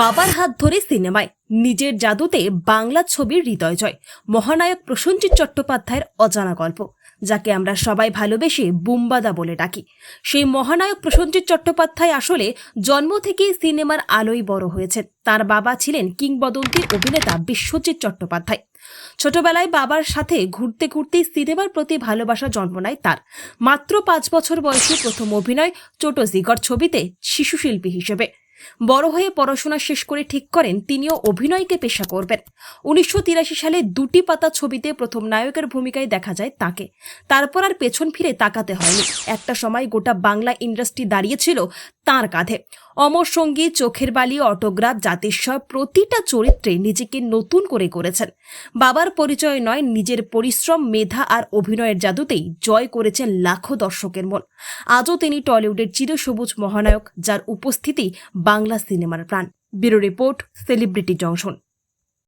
বাবার হাত ধরে সিনেমায়। নিজের জাদুতে বাংলা ছবির হৃদয় জয় মহানায়ক প্রসেনজিৎ চট্টোপাধ্যায়ের অজানা গল্প, যাকে আমরা সবাই ভালোবেসে বুম্বাদা বলে ডাকি। সেই মহানায়ক প্রসেনজিৎ চট্টোপাধ্যায় আসলে জন্ম থেকেই সিনেমার আলোয় বড় হয়েছেন। তার বাবা ছিলেন কিংবদন্তি অভিনেতা বিশ্বজিৎ চট্টোপাধ্যায়। ছোটবেলায় বাবার সাথে ঘুরতে ঘুরতে সিনেমার প্রতি ভালোবাসা জন্ম নেয় তার। মাত্র পাঁচ বছর বয়সে প্রথম অভিনয় ছোট জিগর ছবিতে শিশুশিল্পী হিসেবে। বড় হয়ে পড়াশোনা শেষ করে ঠিক করেন, তিনিও অভিনয়কে পেশা করবেন। উনিশশো তিরাশি সালে দুটি পাতা ছবিতে প্রথম নায়কের ভূমিকায় দেখা যায় তাকে। তারপর আর পেছন ফিরে তাকাতে হয়নি। একটা সময় গোটা বাংলা ইন্ডাস্ট্রি দাঁড়িয়েছিল তার কাঁধে। অমর সঙ্গী, চোখের বালি, অটোগ্রাফ, জাতিস্বর, প্রতিটা চরিত্রে নিজেকে নতুন করে করেছেন। বাবার পরিচয় নয়, নিজের পরিশ্রম, মেধা আর অভিনয়ের জাদুতেই জয় করেছেন লাখো দর্শকের মন। আজও তিনি টলিউডের চিরসবুজ মহানায়ক, যার উপস্থিতি বাংলা সিনেমার প্রাণ। Bureau report, celebrity junction.